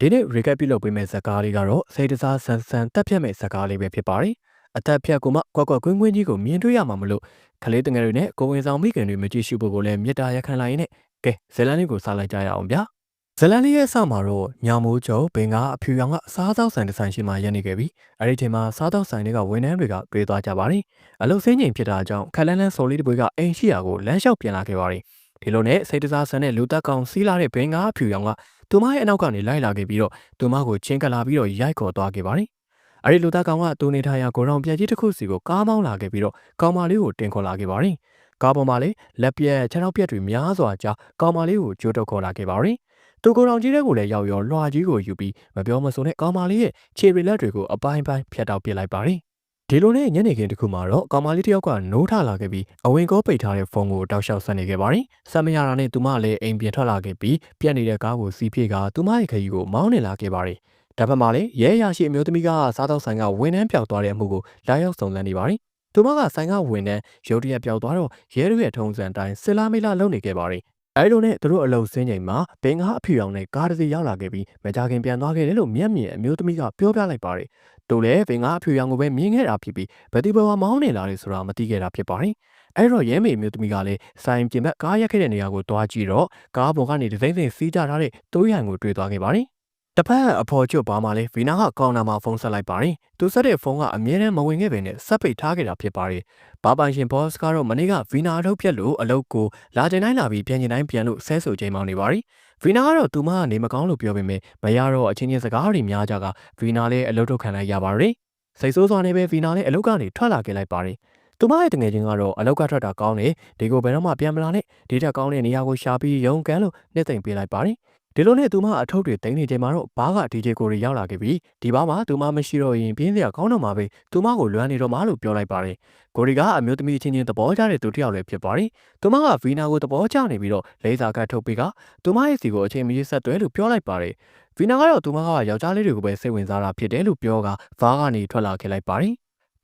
ဒီနေ့ recap ပြုလုပ်ပေးမယ့်ဇာတ်ကားလေးကတော့စိတ်တစားဆန်းဆန်းတက်ဖြတ်မဲ့ဇာတ်ကားလေးပဲဖြစ်ပါတယ်။အသက်ဖြတ်ကိုမှကွက်ကွက်ကွင်းကွင်းကြီးကိုမြင်တွေ့ရမှာမလို့ခလေးတငယ်တွေနဲ့ကိုဝင်ဆောင်မိခင်တွေမကြည့်ရှုဖို့ကိုလည်းမေတ္တာရခံလိုက်ရင်းနဲ့ကဲဇလန်လေးကိုစားလိုက်ကြရအောင်ဗျာ။ဇလန်လေးရဲ့အစမှာတော့ညောင်မိုးကျော်ဘင်ကအဖြူရောင်ကစားသောက်ဆိုင်တစ်ဆိုင်ရှိမှရက်နေခဲ့ပြီ။အဲ့ဒီချိန်မှာစားသောက်ဆိုင်တွေကဝန်ထမ်းတွေကတွေ့သွားကြပါတယ်။အလုတ်စင်းချိန်ဖြစ်တာကြောင့်ခက်လန်းလန်းစော်လေးတစ်ပွေကအိမ်ရှိရာကိုလမ်းလျှောက်ပြန်လာခဲ့ပါတယ်။ဒီလိုနဲ့စိတ်တစားဆန်းတဲ့လူတက်ကောင်စီးလာတဲ့ဘင်ကအဖြူရောင်က သူမရဲ့အနောက်ကနေလိုက်လာခဲ့ပြီးတော့သူမကိုချင်းကလာပြီးတော့ရိုက်ခေါ်သွားခဲ့ပါတယ်။အဲဒီလူသားကောင်ကသူနေထားရာကိုရောင်ပြက်ကြီးတစ်ခုစီကိုကားမောင်းလာခဲ့ပြီးတော့ကောင်မလေးကိုတင်ခေါ်လာခဲ့ပါတယ်။ကားပေါ်မှာလေလက်ပြက်ခြေထောက်ပြက်တွေများစွာကြားကောင်မလေးကိုကြိုးတော့ခေါ်လာခဲ့ပါတယ်။သူကိုရောင်ကြီးတဲ့ကိုလည်းရောက်ရောလွှာကြီးကိုယူပြီးမပြောမဆိုနဲ့ကောင်မလေးရဲ့ခြေရီလက်တွေကိုအပိုင်းပိုင်းဖြတ်တောက်ပစ်လိုက်ပါတယ်။ ဒီလိုနဲ့ညနေခင်းတစ်ခုမှာတော့ကောင်မလေးတယောက်ကနိုးထလာခဲ့ပြီးအဝင်ကောပိတ်ထားတဲ့ဖုန်းကိုတောက်လျှောက်ဆက်နေခဲ့ပါတယ်။ဆက်မရတာနဲ့သူမလည်းအိမ်ပြန်ထွက်လာခဲ့ပြီးပြက်နေတဲ့ကားကိုစီးပြေးကသူမရဲ့ခရီးကိုမောင်းနေလာခဲ့ပါတယ်။ဒါပေမဲ့လည်းရဲရရှိအမျိုးသမီးကစားတော့ဆိုင်ကဝန်ထမ်းပျောက်သွားတဲ့အမှုကိုလာရောက်စုံစမ်းနေပါတယ်။သူမကဆိုင်ကဝန်ထမ်းရုတ်တရက်ပျောက်သွားတော့ရဲတို့ရဲ့ထုံးစံတိုင်းဆစ်လာမေလာလုပ်နေခဲ့ပါတယ်။အဲဒီလိုနဲ့သူတို့အလုပ်စင်းချိန်မှာဘင်္ဂါအဖြူရောင်နဲ့ကားတစ်စီးရောက်လာခဲ့ပြီးမကြခင်ပြန်သွားခဲ့တယ်လို့မျက်မြင်အမျိုးသမီးကပြောပြလိုက်ပါတယ်။ သူလည်းဘင်္ဂါအဖြူရောင်ကိုပဲမြင်ခဲ့တာဖြစ်ပြီးဘယ်သူဘယ်ဝါမောင်းနေလာလဲဆိုတာမသိခဲ့တာဖြစ်ပါတယ်။အဲ့တော့ရဲမေမျိုးသမီးကလည်းဆိုင်ပြင်ဘက်ကားရက်ခဲ့တဲ့နေရာကိုတွားကြည့်တော့ကားပေါ်ကနေဒသိမ့်သိမ့်စီးကြထားတဲ့တိုးရံကိုတွေ့သွားခဲ့ပါတယ်။တစ်ဖက်အဖော်ကျွတ်ပါမှလဲဗီနာကကောင်နာမှာဖုန်းဆက်လိုက်ပါတယ်။သူဆက်တဲ့ဖုန်းကအမြဲတမ်းမဝင်ခဲ့ပေနဲ့ဆက်ပိတ်ထားခဲ့တာဖြစ်ပါတယ်။ဘာပိုင်ရှင်ဘော့စ်ကတော့မနေ့ကဗီနာအလုပ်ပြက်လို့အလုပ်ကိုလာချိန်တိုင်းလာပြီးပြန်ချိန်တိုင်းပြန်လို့ဆဲဆိုချိန်မှောင်းနေပါတယ်။ ဗီနာကတော့သူမကနေမကောင်းလို့ပြောပေမဲ့မရတော့အချင်းချင်းစကားတွေများကြကဗီနာလည်းအလုပ်ထုတ်ခံလိုက်ရပါတယ်။စိတ်ဆိုးစွာနဲ့ပဲဗီနာလည်းအလုပ်ကနေထွက်လာခဲ့လိုက်ပါတယ်။သူမရဲ့တငယ်ချင်းကတော့အလောက်ကထွက်တာကောင်းတယ်ဒီကိုဘယ်တော့မှပြန်မလာနဲ့ဒေတာကောင်းတဲ့နေရာကိုရှာပြီးရုံကန်လို့နှစ်သိမ့်ပေးလိုက်ပါတယ် ဒီလိုနဲ့သူမအထုပ်တွေတင်နေချိန်မှာတော့ဘားက DJ ကိုတွေရောက်လာခဲ့ပြီးဒီဘားမှာသူမမရှိတော့ရင်ပြင်းစရာကောင်းတော့မှာပဲသူမကိုလွမ်းနေတော့မှလို့ပြောလိုက်ပါတယ်ကိုရီကအမျိုးသမီးချင်းချင်းသဘောကျတဲ့သူတစ်ယောက်လည်းဖြစ်ပါတယ်သူမကဗီနာကိုသဘောကျနေပြီးတော့လေးစာကတ်ထုတ်ပေးကသူမရဲ့စီကိုအချိန်မရွေးဆက်သွဲလို့ပြောလိုက်ပါတယ်ဗီနာကတော့သူမကယောက်ျားလေးတွေကိုပဲစိတ်ဝင်စားတာဖြစ်တယ်လို့ပြောကဘားကနေထွက်လာခဲ့လိုက်ပါတယ်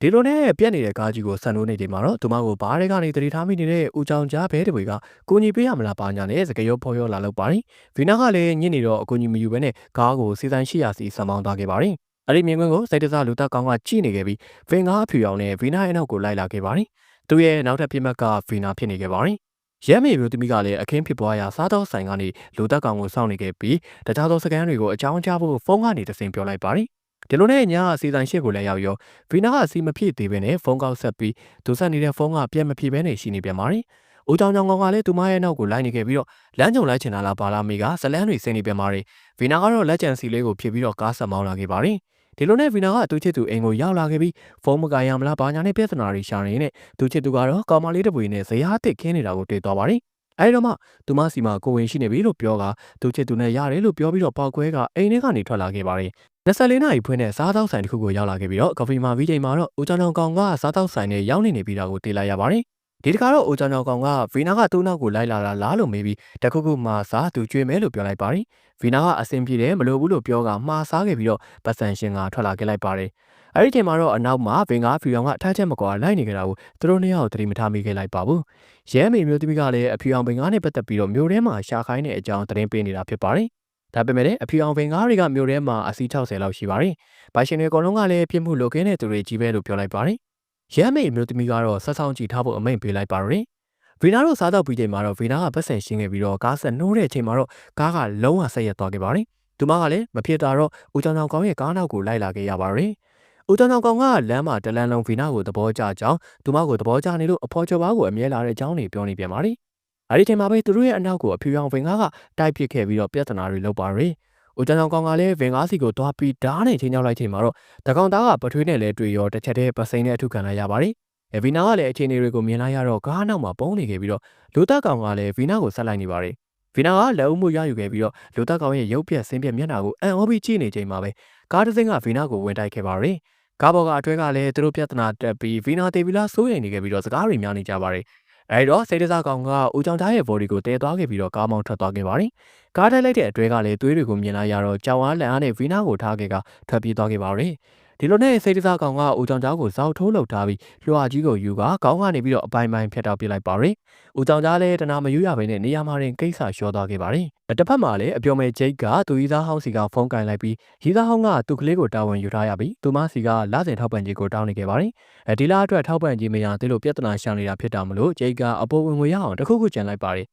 ဒီလိုနဲ့ပြက်နေတဲ့ကားကြီးကိုဆန်လို့နေချိန်မှာတော့သူမကိုဘားတွေကနေတတိထားမိနေတဲ့ဦးချောင်ကြားဘဲတွေကကိုညီပေးရမလားပါညာနဲ့စကရုပ်ဖော်ရလာလောက်ပါတယ်။ဗီနာကလည်းညစ်နေတော့အကူညီမယူဘဲနဲ့ကားကိုစီဆိုင်ရှိရာစီဆံမောင်းသွားခဲ့ပါတယ်။အဲ့ဒီမြင်ကွင်းကိုစိတ်တစားလူသားကောင်းကကြည့်နေခဲ့ပြီးဗင်ကားအဖြူရောင်နဲ့ဗီနာရဲ့နောက်ကိုလိုက်လာခဲ့ပါတယ်။သူရဲ့နောက်ထပ်ပြစ်မှတ်ကဗီနာဖြစ်နေခဲ့ပါတယ်။ရဲမေမျိုးသမီးကလည်းအခင်းဖြစ်ပွားရာစားတော့ဆိုင်ကနေလူသက်ကောင်ကိုစောင့်နေခဲ့ပြီးတခြားသောစကန်တွေကိုအကြောင်းကြားဖို့ဖုန်းကနေတဆင်ပြောလိုက်ပါတယ်။ ဒီလိုနဲ့ညအစီဆိုင်ရှစ်ကိုလည်းရောက်ရောဗီနာကအစီမဖြစ်သေးဘဲနဲ့ဖုန်းကောက်ဆက်ပြီးသူဆက်နေတဲ့ဖုန်းကပြက်မဖြစ်ဘဲနဲ့ရှိနေပြန်ပါတယ်။ဦးချောင်းချောင်းကောင်ကလည်းသူမရဲ့နောက်ကိုလိုက်နေခဲ့ပြီးတော့လမ်းကြုံလိုက်ချင်တာလားဘာလားမေကဇလန်းတွေဆင်းနေပြန်ပါတယ်။ဗီနာကတော့လက်ကျန်စီလေးကိုဖြစ်ပြီးတော့ကားဆက်မောင်းလာခဲ့ပါတယ်။ဒီလိုနဲ့ဗီနာကသူချစ်သူအိမ်ကိုရောက်လာခဲ့ပြီးဖုန်းမကင်ရမလားဘာညာနဲ့ပြဿနာတွေရှာနေနဲ့သူချစ်သူကတော့ကောင်မလေးတစ်ပွေနဲ့ဇရားအစ်စ်ခင်းနေတာကိုတွေ့သွားပါတယ်။အဲဒီတော့မှသူမစီမှာကိုဝင်ရှိနေပြီလို့ပြောကသူချစ်သူနဲ့ရတယ်လို့ပြောပြီးတော့ပောက်ကွဲကအိမ်ထဲကနေထွက်လာခဲ့ပါတယ် 24နာရီဖွင့်တဲ့စားသောက်ဆိုင်တစ်ခုကိုရောက်လာခဲ့ပြီးတော့ကဖီမာဗီချိန်မှာတော့ဦးချောင်းချောင်းကောင်ကစားသောက်ဆိုင်နဲ့ရောက်နေနေပြီးတာကိုသိလိုက်ရပါတယ်။ဒီတခါတော့ဦးချောင်းချောင်းကောင်ကဗီနာကသူ့နောက်ကိုလိုက်လာတာလားလို့မေးပြီးတခုခုမှာစားသူကြွေမယ်လို့ပြောလိုက်ပါတယ်။ဗီနာကအဆင်ပြေတယ်မလိုဘူးလို့ပြောကမှားစားခဲ့ပြီးတော့ပတ်စံရှင်ကထွက်လာခဲ့လိုက်ပါတယ်။အဲဒီချိန်မှာတော့အနောက်မှာဗင်ကားဖီအောင်ကထားချက်မကွာလိုက်နေကြတာကိုသူတို့နှစ်ယောက်သတိမထားမိခဲ့လိုက်ပါဘူး။ရဲမေမျိုးသမီးကလည်းအဖီအောင်ဗင်ကားနဲ့ပတ်သက်ပြီးတော့မျိုးထဲမှာရှာခိုင်းတဲ့အကြောင်းသတင်းပေးနေတာဖြစ်ပါတယ်။ ဒါပေမဲ့လည်းအဖြူအောင်ပင်ကားတွေကမြို့ထဲမှာအစီး60လောက်ရှိပါတယ်။ဘိုင်ရှင်တွေအကုန်လုံးကလည်းပြစ်မှုလုပ်ခင်းတဲ့သူတွေကြီးပဲလို့ပြောလိုက်ပါတယ်။ရမ်းမိတ်မျိုးသမီးကတော့ဆက်ဆောင်ကြည့်ထားဖို့အမိန့်ပေးလိုက်ပါတယ်။ဗီနာတို့စားတော့ပြီးချိန်မှာတော့ဗီနာကပတ်စံရှင်းခဲ့ပြီးတော့ကားဆက်နှိုးတဲ့အချိန်မှာတော့ကားကလုံးဝဆက်ရက်သွားခဲ့ပါတယ်။သူမကလည်းမဖြစ်တာတော့ဦးချောင်ချောင်ကောင်းရဲ့ကားနောက်ကိုလိုက်လာခဲ့ရပါတယ်။ဦးချောင်ချောင်ကောင်ကလမ်းမှာတလန်းလုံးဗီနာကိုသဘောကျကြောင်းသူမကိုသဘောကျနေလို့အဖော်ချော်ပါကိုအမြဲလာတဲ့အကြောင်းတွေပြောနေပြန်ပါတယ်။ အဲဒီချိန်မှာပဲသူတို့ရဲ့အနောက်ကိုအဖြူရောင်ဗင်ကားကတိုက်ပစ်ခဲ့ပြီးတော့ပြဿနာတွေလုပ်ပါရယ်။ဦးချောင်းချောင်းကောင်ကလည်းဗင်ကားစီကိုတွားပြီးဓားနဲ့ချင်းချောက်လိုက်ချိန်မှာတော့တကောင်သားကပထွေးနဲ့လဲတွေ့ရောတစ်ချက်တည်းပစိန်နဲ့အထုခံလိုက်ရပါတယ်။ဗီနာကလည်းအခြေအနေတွေကိုမြင်လိုက်ရတော့ကားနောက်မှာပုံနေခဲ့ပြီးတော့လူသက်ကောင်ကလည်းဗီနာကိုဆက်လိုက်နေပါတယ်။ဗီနာကလက်ဦးမှုရယူခဲ့ပြီးတော့လူသက်ကောင်ရဲ့ရုပ်ပြက်ဆင်းပြက်မျက်နှာကိုအံ့ဩပြီးကြည့်နေချိန်မှာပဲကားတစ်စင်းကဗီနာကိုဝင်တိုက်ခဲ့ပါတယ်။ကားပေါ်ကအထွဲကလည်းသူတို့ပြဿနာတက်ပြီးဗီနာတေဗီလာစိုးရိမ်နေခဲ့ပြီးတော့စကားတွေများနေကြပါတယ်။ အဲဒီတော့စိတ်တစားကောင်ကဦးကြောင်သားရဲ့ body ကိုတဲသွားခဲ့ပြီးတော့ကားမောင်းထွက်သွားခဲ့ပါတယ်။ကားတိုက်လိုက်တဲ့အတွဲကလည်းသွေးတွေကိုမြင်လာရတော့ကြောင်အားလက်အားနဲ့ဗီနာကိုထားခဲ့ကထွက်ပြေးသွားခဲ့ပါတယ်။ ဒီလိုနဲ့စိတ်တစားကောင်ကဦးကြောင်ကြားကိုဇောက်ထိုးလောက်ထားပြီးလွှာကြီးကိုယူကခေါင်းကနေပြီးတော့အပိုင်ပိုင်ဖျက်တောက်ပြလိုက်ပါတယ်ဦးကြောင်ကြားလည်းတနာမယူရဘဲနဲ့နေရာမှာတင်ကိစ္စလျှောသွားခဲ့ပါတယ်တစ်ဖက်မှာလည်းအပြော်မဲ့ဂျိတ်ကသူကြီးသားဟောင်းစီကဖုန်းကင်လိုက်ပြီးရီသားဟောင်းကသူ့ကလေးကိုတာဝန်ယူထားရပြီးသူမစီကလစဉ်ထောက်ပံ့ကြေးကိုတောင်းနေခဲ့ပါတယ်အဲဒီလားအတွက်ထောက်ပံ့ကြေးမရသေးလို့ပြဿနာရှောင်နေတာဖြစ်တာမလို့ဂျိတ်ကအပေါ်ဝင်ငွေရအောင်တခုခုကြံလိုက်ပါတယ်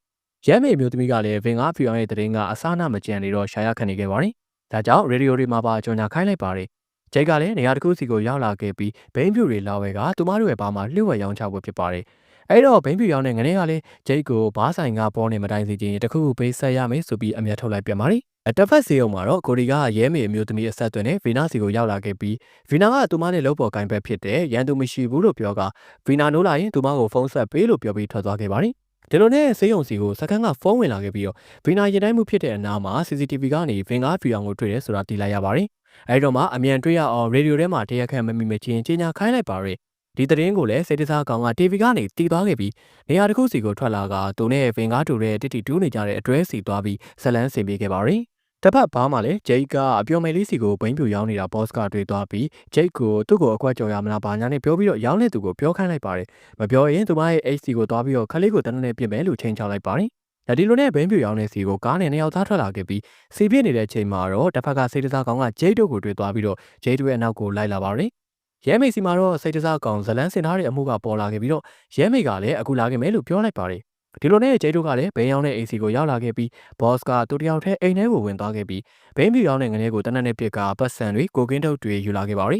ရဲမေမျိုးသမီးကလည်းဗင်ကားဖြူအောင်ရဲ့တရင်ကအစားနာမကြံနေတော့ရှာရခံနေခဲ့ပါတယ်ဒါကြောင့်ရေဒီယိုတွေမှာပါကြော်ညာခိုင်းလိုက်ပါတယ် ဂျိတ်ကလည်းနေရာတစ်ခုစီကိုရောက်လာခဲ့ပြီးဘိန်းဖြူတွေလာဝဲကသူမတို့ရဲ့ဘာမှာလှုပ်ဝဲရောင်းချဖို့ဖြစ်ပါတယ်အဲ့တော့ဘိန်းဖြူရောင်းတဲ့ငနေကလည်းဂျိတ်ကိုဘားဆိုင်ကပေါ်နေမတိုင်းစီချင်းတခုခုပေးဆက်ရမယ်ဆိုပြီးအမျက်ထုတ်လိုက်ပြန်ပါတယ်အတက်ဖက်စီအောင်မှာတော့ကိုရီကရဲမေအမျိုးသမီးအဆက်အသွယ်နဲ့ဗီနာစီကိုရောက်လာခဲ့ပြီးဗီနာကသူမနဲ့လုံးပေါ်ကင်ဘက်ဖြစ်တဲ့ရန်သူမရှိဘူးလို့ပြောကဗီနာနိုးလာရင်သူမကိုဖုန်းဆက်ပေးလို့ပြောပြီးထွက်သွားခဲ့ပါတယ်ဒီလိုနဲ့စေးုံစီကိုစကန်ကဖုန်းဝင်လာခဲ့ပြီးတော့ဗီနာရင်တိုင်းမှုဖြစ်တဲ့အနားမှာ CCTV ကနေဗင်ကားဖြူအောင်ကိုတွေ့တယ်ဆိုတာသိလိုက်ရပါတယ်။ အဲဒီတော့မှအမြန်တွေ့ရအောင်ရေဒီယိုထဲမှာတရားခံမမိမချင်းကြီးညာခိုင်းလိုက်ပါရယ်ဒီသတင်းကိုလည်းစိတ်တစားကောင်က TV ကနေတီးသွားခဲ့ပြီးနေရာတစ်ခုစီကိုထွက်လာကသူနဲ့ဗင်ကားတူတဲ့တိတိတူးနေကြတဲ့အတွဲစီသွားပြီးဇလန်းဆင်ပေးခဲ့ပါရယ်တစ်ဖက်ဘားမှလည်းဂျိတ်ကအပြော်မယ်လေးစီကိုဘိန်းပြူရောင်းနေတာဘော့စ်ကတွေ့သွားပြီးဂျိတ်ကိုသူ့ကိုအကွက်ကြော်ရမလားဘာညာနဲ့ပြောပြီးတော့ရောင်းတဲ့သူကိုပြောခိုင်းလိုက်ပါတယ်မပြောရင်သူမရဲ့ HC ကိုသွားပြီးတော့ခလေးကိုတန်းနဲ့ပြင်မယ်လို့ချိန်ချလိုက်ပါတယ် ဒါဒီလိုနဲ့ဘိန်းပြူရောင်းတဲ့စီကိုကားနဲ့နှစ်ယောက်သားထွက်လာခဲ့ပြီးစီပြစ်နေတဲ့အချိန်မှာတော့တစ်ဖက်ကစိတ်တစားကောင်ကဂျိတ်တို့ကိုတွေ့သွားပြီးတော့ဂျိတ်တို့ရဲ့အနောက်ကိုလိုက်လာပါတယ်ရဲမိတ်စီမှာတော့စိတ်တစားကောင်ဇလန်းစင်ထားတဲ့အမှုကပေါ်လာခဲ့ပြီးတော့ရဲမိတ်ကလည်းအခုလာခဲ့မယ်လို့ပြောလိုက်ပါတယ်ဒီလိုနဲ့ဂျိတ်တို့ကလည်းဘိန်းရောင်းတဲ့ AC ကိုရောက်လာခဲ့ပြီးဘော့စ်ကသူတယောက်တည်းအိမ်ထဲကိုဝင်သွားခဲ့ပြီးဘိန်းပြူရောင်းတဲ့ငနေကိုတနက်နေ့ပစ်ကပတ်စံတွေကိုကင်းထုတ်တွေယူလာခဲ့ပါရီ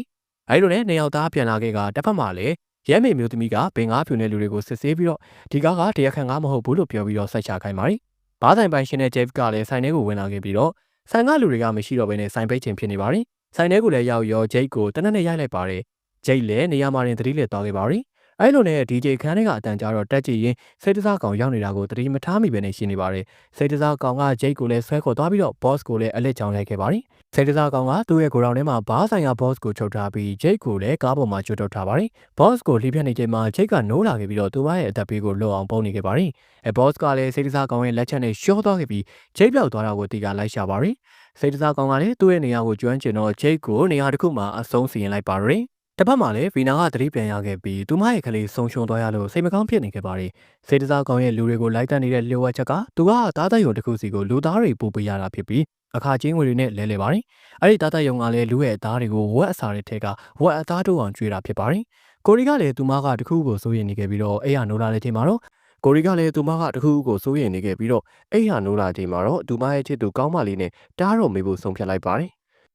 အဲဒီလိုနဲ့နေရောက်သားပြန်လာခဲ့ကတစ်ဖက်မှာလည်း ရဲမေမျိုးသမီးကဘင်္ဂါဖြူနေလူတွေကိုစစ်ဆေးပြီးတော့ဒီကားကတရားခံကားမဟုတ်ဘူးလို့ပြောပြီးတော့စိုက်ချခိုင်းပါရီဘားဆိုင်ပိုင်ရှင်တဲ့ဂျေဖ်ကလည်းဆိုင်ထဲကိုဝင်လာခဲ့ပြီးတော့ဆိုင်ကလူတွေကမရှိတော့ဘဲနဲ့ဆိုင်ပိတ်ခြင်းဖြစ်နေပါရီဆိုင်ထဲကိုလည်းရောက်ရောဂျိတ်ကိုတနက်နေ့ရိုက်လိုက်ပါတယ်ဂျိတ်လည်းနေရာမှာတင်သတိလက်သွားခဲ့ပါရီ အဲ့လိုနဲ့ DJ ခန်းထဲကအတန်ကြာတော့တက်ကြည့်ရင်စိတ်တစားကောင်ရောက်နေတာကိုတတိမထားမိပဲနဲ့ရှင်းနေပါတယ်စိတ်တစားကောင်ကဂျိတ်ကိုလည်းဆွဲခေါ်သွားပြီးတော့ boss ကိုလည်းအလက်ချောင်းရိုက်ခဲ့ပါတယ်စိတ်တစားကောင်ကသူ့ရဲ့ကိုရောင်ထဲမှာဘားဆိုင်က boss ကိုချုပ်ထားပြီးဂျိတ်ကိုလည်းကားပေါ်မှာကျွတ်ထုတ်ထားပါတယ် boss ကိုလှိပြနေချိန်မှာဂျိတ်ကနိုးလာခဲ့ပြီးတော့သူမရဲ့အသက်ပေးကိုလွတ်အောင်ပုံနေခဲ့ပါတယ်အဲ boss ကလည်းစိတ်တစားကောင်ရဲ့လက်ချက်နဲ့ရှော့သွားခဲ့ပြီးဂျိတ်ပြောက်သွားတာကိုတီကလိုက်ရှာပါတယ်စိတ်တစားကောင်ကလည်းသူ့ရဲ့နေရာကိုကျွမ်းကျင်တော့ဂျိတ်ကိုနေရာတစ်ခုမှာအဆုံးစီရင်လိုက်ပါတယ် တစ်ဖက်မှာလည်းဗီနာကသတိပြန်ရခဲ့ပြီးသူမရဲ့ကလေးဆုံးရှုံးသွားရလို့စိတ်မကောင်းဖြစ်နေခဲ့ပါတယ်။စေတစားကောင်ရဲ့လူတွေကိုလိုက်တက်နေတဲ့လျှို့ဝှက်ချက်ကသူကသားသက်ရုံတစ်ခုစီကိုလူသားတွေပို့ပေးရတာဖြစ်ပြီးအခါချင်းငွေတွေနဲ့လဲလဲပါတယ်။အဲ့ဒီသားသက်ရုံကလည်းလူရဲ့အသားတွေကိုဝက်အစာတွေထဲကဝက်အသားတို့အောင်ကျွေးတာဖြစ်ပါတယ်။ကိုရီကလည်းသူမကတခုကိုစိုးရိမ်နေခဲ့ပြီးတော့အဲ့ရနိုးလာတဲ့ချိန်မှာတော့ကိုရီကလည်းသူမကတခုကိုစိုးရိမ်နေခဲ့ပြီးတော့အဲ့ရနိုးလာချိန်မှာတော့သူမရဲ့ချစ်သူကောင်းမလေးနဲ့တားတော်မေးဖို့ဆုံးဖြတ်လိုက်ပါတယ်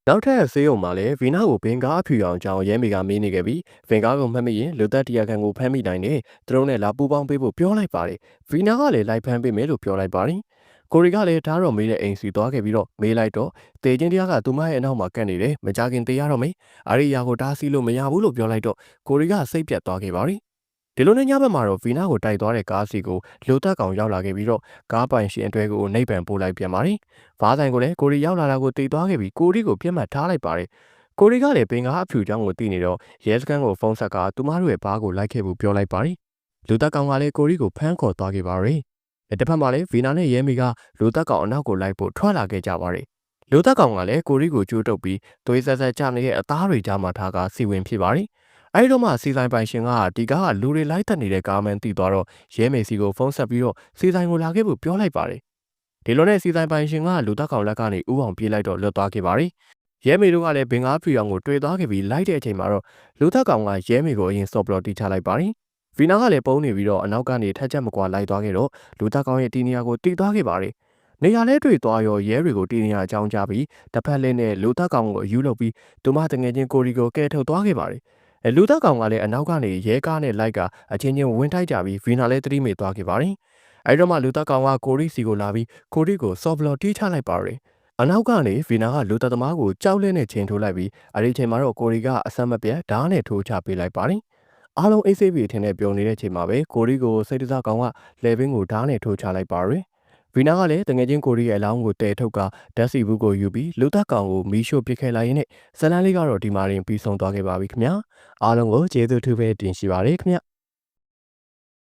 နောက်ထပ်ဆေးရုံမှာလည်းဗီနာကိုဘင်ကားအဖြူအောင်ကြောင်းရဲမေကမေးနေခဲ့ပြီးဗင်ကားကိုမှတ်မိရင်လူသက်တရားခံကိုဖမ်းမိနိုင်တယ်သူတို့နဲ့လာပူပေါင်းပေးဖို့ပြောလိုက်ပါတယ်ဗီနာကလည်းလိုက်ဖမ်းပေးမယ်လို့ပြောလိုက်ပါတယ်ကိုရီကလည်းဓာတ်တော်မေးတဲ့အိမ်စီသွားခဲ့ပြီးတော့မေးလိုက်တော့တေချင်းတရားကသူမရဲ့အနောက်မှာကတ်နေတယ်မကြခင်တေးရတော့မေးအရိယာကိုတားဆီးလို့မရဘူးလို့ပြောလိုက်တော့ကိုရီကစိတ်ပြတ်သွားခဲ့ပါတယ် ဒီလိုနဲ့ညဘက်မှာတော့ဗီနာကိုတိုက်သွားတဲ့ကားစီကိုလူသက်ကောင်ရောက်လာခဲ့ပြီးတော့ကားပိုင်ရှင်အတွဲကိုနှိပ်ပံပို့လိုက်ပြန်ပါတယ်။ဘားဆိုင်ကိုလည်းကိုရီရောက်လာတာကိုတိတ်သွားခဲ့ပြီးကိုရီကိုပြတ်မှတ်ထားလိုက်ပါတယ်။ကိုရီကလည်းပင်ကားအဖြူချောင်းကိုတီးနေတော့ရဲစခန်းကိုဖုန်းဆက်ကသူမတို့ရဲ့ဘားကိုလိုက်ခဲ့ဖို့ပြောလိုက်ပါတယ်။လူသက်ကောင်ကလည်းကိုရီကိုဖမ်းခေါ်သွားခဲ့ပါတယ်။တစ်ဖက်မှာလည်းဗီနာနဲ့ရဲမီကလူသက်ကောင်အနောက်ကိုလိုက်ဖို့ထွက်လာခဲ့ကြပါတယ်။လူသက်ကောင်ကလည်းကိုရီကိုကြိုးတုပ်ပြီးသွေးဆက်ဆက်ချနေတဲ့အသားတွေကြားမှာထားကစီဝင်ဖြစ်ပါတယ်။ အဲဒီတော့မှစီဆိုင်ပိုင်ရှင်ကဒီကားကလူတွေလိုက်တက်နေတဲ့ကားမန်တီသွားတော့ရဲမေစီကိုဖုန်းဆက်ပြီးတော့စီဆိုင်ကိုလာခဲ့ဖို့ပြောလိုက်ပါတယ်ဒီလိုနဲ့စီဆိုင်ပိုင်ရှင်ကလူတက်ကောင်လက်ကနေဥအောင်ပြေးလိုက်တော့လွတ်သွားခဲ့ပါတယ်ရဲမေတို့ကလည်းဘင်္ဂါဖီအောင်ကိုတွေ့သွားခဲ့ပြီးလိုက်တဲ့အချိန်မှာတော့လူတက်ကောင်ကရဲမေကိုအရင်စော့ပလော့တီချလိုက်ပါတယ်ဗီနာကလည်းပုံနေပြီးတော့အနောက်ကနေထက်ချက်မကွာလိုက်သွားခဲ့တော့လူတက်ကောင်ရဲ့တီနီယာကိုတီးသွားခဲ့ပါတယ်နေရာလဲတွေ့သွားရောရဲတွေကိုတီနီယာအကြောင်းကြားပြီးတစ်ဖက်လဲနဲ့လူတက်ကောင်ကိုအယူလုပ်ပြီးသူမတငယ်ချင်းကိုရီကိုကဲထုတ်သွားခဲ့ပါတယ် လူသက်ကောင်ကလည်းအနောက်ကနေရဲကားနဲ့လိုက်ကအချင်းချင်းဝင်ထိုက်ကြပြီးဗီနာလည်းသတိမေ့သွားခဲ့ပါတယ်။အဲဒီတော့မှလူသက်ကောင်ကကိုရီစီကိုလာပြီးကိုရီကိုဆော့ဘလော့တီးချလိုက်ပါတယ်။အနောက်ကနေဗီနာကလူသက်သမားကိုကြောက်လဲနဲ့ချိန်ထိုးလိုက်ပြီးအဲဒီချိန်မှာတော့ကိုရီကအဆက်မပြတ်ဓာတ်နဲ့ထိုးချပေးလိုက်ပါတယ်။အားလုံးအိတ်ဆေးပြီးထင်တဲ့ပြုံနေတဲ့ချိန်မှာပဲကိုရီကိုစိတ်တစားကောင်ကလေဘင်းကိုဓာတ်နဲ့ထိုးချလိုက်ပါတယ်။ ဗီနာကလည်းတငယ်ချင်းကိုရီရဲ့အလောင်းကိုတဲထုတ်ကဓာတ်စီဘူးကိုယူပြီးလူသက်ကောင်ကိုမီးရှို့ပစ်ခဲ့လိုက်ရင်ဇလန်းလေးကတော့ဒီမှာရင်ပြီးဆုံးသွားခဲ့ပါပြီခင်ဗျာအားလုံးကိုကျေးဇူးထူးပဲတင်ရှိပါရစေခင်ဗျာ